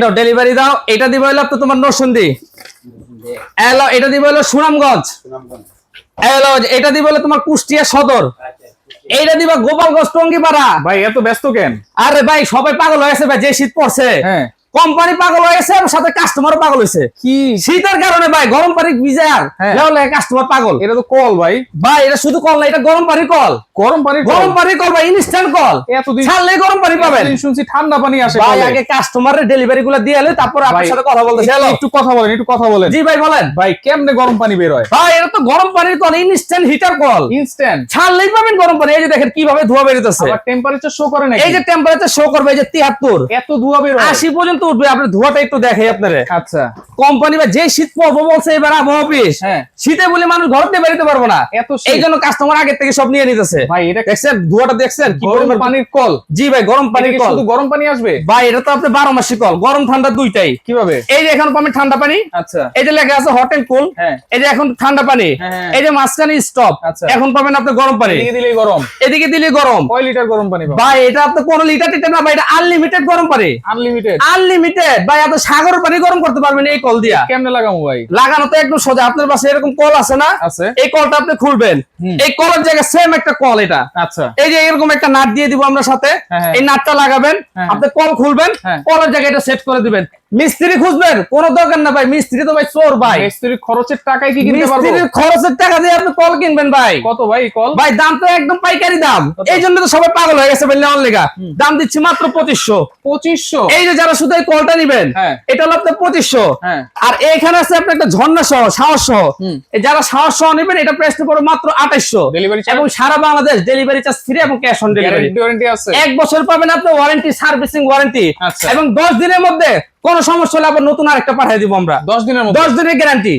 নাও delivery দাও এটা দিব হলো তো তোমার নরসুন্দি এলো এটা দিব হলো সুনামগঞ্জ। এলো এটা দিব হলো তোমার কুষ্টিয়া সদর। এইটা দিবা গোপালগঞ্জ টঙ্গিপাড়া। ভাই এত ব্যস্ত কেন? আরে ভাই সবাই পাগল হয়েছে ভাই যে শীত পড়ছে। হ্যাঁ। কোম্পানি পাগল হয়েছে এবং সাথে কাস্টমারও পাগল হয়েছে। কি? শীতের কারণে ভাই গরম পানি ভিজার হ্যাঁ। কাস্টমার পাগল। এটা তো কল ভাই। ভাই এটা শুধু কল না এটা গরম পানির কল গরম পানি গরম পানির কল ভাই ইনস্ট্যান্ট কল এতদিন ছাড়লে গরম পানি পাবেন। শুনছি ঠান্ডা পানি আসে ভাই আগে কাস্টমারের ডেলিভারি গুলো দিয়ে এলে তারপর আপনার সাথে কথা বলতে একটু- হ্যালো একটু কথা বলেন একটু কথা বলেন। জি ভাই বলেন। ভাই কেমনে গরম পানি বের হয়? ভাই এটা তো গরম পানির কল ইনস্ট্যান্ট হিটার কল ইনস্ট্যান্ট ছাড়লেই পাবেন গরম পানি। এই যে দেখেন কীভাবে ধোয়া বেরোতেছে। আবার টেম্পারেচার শো করে নাকি? এই যে টেম্পারেচার শো করবে এই যে তিয়াত্তর। এত ধোয়া বের হয়। আশি পর্যন্ত উঠবে আপনার ধোয়াটা একটু দেখাই আপনারে। আচ্ছা। কোম্পানি বা যে শীত পড়ব বলছে এবার আবহাওয়া অফিস হ্যাঁ। শীতে বলে মানুষ ঘর থেকে বেরোতে পারব না। এই জন্য কাস্টমার আগে থেকে সব নিয়ে নিতেছে। ভাই এটা দেখছেন ধোয়াটা দেখছেন গরম পানির কল। জি ভাই গরম পানি পানির কল। শুধু গরম পানি আসবে? ভাই এটা তো আপনি বারো মাসি কল গরম ঠান্ডা দুইটাই। কীভাবে? এই যে এখন পাবেন ঠান্ডা পানি। আচ্ছা। এই যে লেখা আছে হট এন্ড কুল হ্যাঁ। এই যে এখন ঠান্ডা পানি। হ্যাঁ, হ্যাঁ। এই যে মাঝখানে স্টপ আচ্ছা। এখন পাবেন আপনি গরম পানি। এদিকে দিলেই গরম। এদিকে দিলে গরম। কয় লিটার গরম পানি ভাই এটা আপনি কোন লিটার টিটার না ভাই এটা আনলিমিটেড গরম পানি। আনলিমিটেড আনলিমিটেড ভাই এত সাগর পানি গরম করতে পারবেন এই কল দিয়া। কেমনে লাগাবো ভাই? লাগানো তো একদম সোজা আপনার পাশে এরকম কল আছে না? আছে। এই কলটা আপনি খুলবেন। এই কলের জায়গায় সেম একটা কল এটা। আচ্ছা। এই যে এরকম একটা নাট দিয়ে দিব আমরা সাথে। হ্যাঁ, হ্যাঁ। এই নাটটা লাগাবেন। হ্যাঁ। আপনি কল খুলবেন। কলের জায়গায় এটা সেট করে দিবেন। মিস্ত্রি খুঁজবেন কোনো দরকার না ভাই মিস্ত্রি তো ভাই চোর ভাই। মিস্ত্রির খরচের টাকায় কি কিনতে পারব? মিস্ত্রির খরচের টাকা দিয়ে আপনি কল কিনবেন ভাই। কত ভাই কল? ভাই দাম তো একদম পাইকারি দাম? এই জন্য তো সবাই পাগল হয়ে গেছে বললে আমার লেগা দাম দিচ্ছি মাত্র পঁচিশশো। পঁচিশশো? এই যে যারা শুধু এই কলটা নিবেন হ্যাঁ। এটা হলো আপনার পঁচিশশো। হ্যাঁ। আর এখানে আছে আপনার একটা ঝর্ণা সহ সাহস সহ এই যারা সাহস সহ নেবেন এটা প্রাইস পড়বে মাত্র আঠাইশো ডেলিভারি এবং সারা বাংলাদেশ ডেলিভারি চার্জ ফ্রি এবং ক্যাশ অন ডেলিভারি গ্যারান্টি আছে? এক বছর পাবেন আপনি ওয়ারেন্টি সার্ভিসিং ওয়ারেন্টি। এবং দশ দিনের মধ্যে কোনো সমস্যা হলে আবার নতুন আরেকটা পাঠিয়ে দিব আমরা। দশ দিনের দশ দিনের গ্যারান্টি